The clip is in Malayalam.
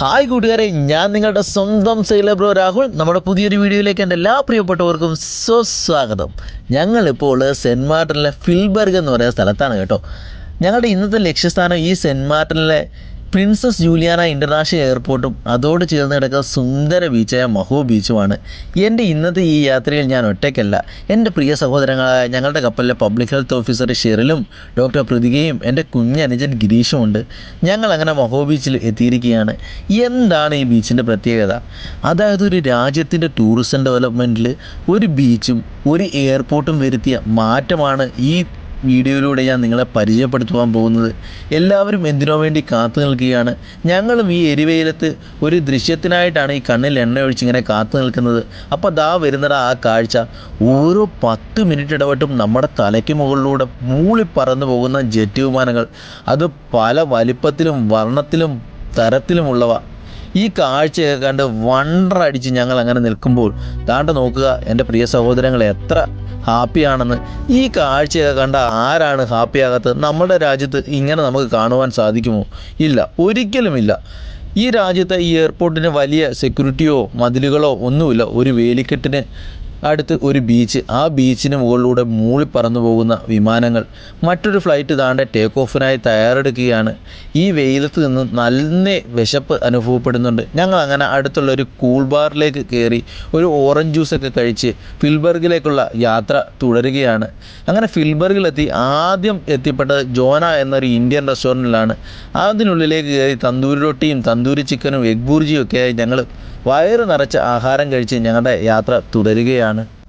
ഹായ് കൂട്ടുകാരെ. ഞാൻ നിങ്ങളുടെ സ്വന്തം സെയിലർ ബ്രോ രാഹുൽ. നമ്മുടെ പുതിയൊരു വീഡിയോയിലേക്ക് എന്റെ എല്ലാ പ്രിയപ്പെട്ടവർക്കും സ്വസ്വാഗതം ഞങ്ങളിപ്പോൾ സെന്റ് മാർട്ടിനിലെ ഫിൽബർഗ് എന്ന് പറയുന്ന സ്ഥലത്താണ് കേട്ടോ. ഞങ്ങളുടെ ഇന്നത്തെ ലക്ഷ്യസ്ഥാനം ഈ സെന്റ് മാർട്ടിനിലെ പ്രിൻസസ് ജൂലിയാന ഇന്റർനാഷണൽ എയർപോർട്ടും അതോട് ചേർന്ന് കിടക്കുന്ന സുന്ദര ബീച്ചായ മഹോ ബീച്ചുമാണ്. എന്റെ ഇന്നത്തെ ഈ യാത്രയിൽ ഞാൻ ഒറ്റയ്ക്കല്ല. എന്റെ പ്രിയ സഹോദരങ്ങളായ ഞങ്ങളുടെ കപ്പലിലെ പബ്ലിക് ഹെൽത്ത് ഓഫീസർ ഷെറിലും ഡോക്ടർ പ്രതികയും എന്റെ കുഞ്ഞനുജൻ ഗിരീഷും ഉണ്ട്. ഞങ്ങൾ അങ്ങനെ മഹോ ബീച്ചിൽ എത്തിയിരിക്കുകയാണ്. എന്താണ് ഈ ബീച്ചിന്റെ പ്രത്യേകത? അതായത് ഒരു രാജ്യത്തിന്റെ ടൂറിസം ഡെവലപ്മെന്റിൽ ഒരു ബീച്ചും ഒരു എയർപോർട്ടും വരുത്തിയ മാറ്റമാണ് ഈ വീഡിയോയിലൂടെ ഞാൻ നിങ്ങളെ പരിചയപ്പെടുത്തുവാൻ പോകുന്നത് എല്ലാവരും എന്തിനോ വേണ്ടി കാത്തു നിൽക്കുകയാണ്? ഞങ്ങളും ഈ എരിവെയിലത്ത് ഒരു ദൃശ്യത്തിനായിട്ടാണ് ഈ കണ്ണിൽ എണ്ണ ഒഴിച്ച് ഇങ്ങനെ കാത്തു നിൽക്കുന്നത്. അപ്പോൾ ദാ വരുന്നട ആ കാഴ്ച. ഓരോ പത്ത് മിനിറ്റ് ഇടവട്ടും നമ്മുടെ തലയ്ക്ക് മുകളിലൂടെ മൂളി പറന്നു പോകുന്ന ജെറ്റ് വിമാനങ്ങൾ. അത് പല വലിപ്പത്തിലും വർണത്തിലും തരത്തിലുമുള്ളവ. ഈ കാഴ്ചയൊക്കെ കണ്ട് വണ്ടർ അടിച്ച് ഞങ്ങൾ അങ്ങനെ നിൽക്കുമ്പോൾ താണ്ട നോക്കുക എന്റെ പ്രിയ സഹോദരങ്ങൾ എത്ര ഹാപ്പിയാണെന്ന് ഈ കാഴ്ചയൊക്കെ കണ്ട ആരാണ് ഹാപ്പിയാകാത്തത് നമ്മുടെ രാജ്യത്ത് ഇങ്ങനെ നമുക്ക് കാണുവാൻ സാധിക്കുമോ? ഇല്ല ഒരിക്കലുമില്ല ഈ രാജ്യത്തെ ഈ എയർപോർട്ടിന് വലിയ സെക്യൂരിറ്റിയോ മതിലുകളോ ഒന്നുമില്ല. ഒരു വേലിക്കെട്ടിന് അടുത്ത് ഒരു ബീച്ച് ആ ബീച്ചിന് മുകളിലൂടെ മൂളി പറന്നു പോകുന്ന വിമാനങ്ങൾ മറ്റൊരു ഫ്ലൈറ്റ് താണ്ട ടേക്ക് ഓഫിനായി തയ്യാറെടുക്കുകയാണ്. ഈ വെയിലത്ത് നിന്ന് നല്ല വിശപ്പ് അനുഭവപ്പെടുന്നുണ്ട്. ഞങ്ങൾ അങ്ങനെ അടുത്തുള്ള ഒരു കൂൾ ബാറിലേക്ക് കയറി ഒരു ഓറഞ്ച് ജ്യൂസൊക്കെ കഴിച്ച് ഫിൽബർഗിലേക്കുള്ള യാത്ര തുടരുകയാണ്. അങ്ങനെ ഫിൽബർഗിലെത്തി ആദ്യം എത്തിപ്പെട്ടത് ജോന എന്നൊരു ഇന്ത്യൻ റെസ്റ്റോറന്റിലാണ് അതിനുള്ളിലേക്ക് കയറി തന്തൂരി റൊട്ടിയും തന്തൂരി ചിക്കനും എഗ് ബൂർജിയും ഒക്കെയായി ഞങ്ങൾ വയറ് നിറച്ച ആഹാരം കഴിച്ച് ഞങ്ങളുടെ യാത്ര തുടരുകയാണ്. എന്താണ്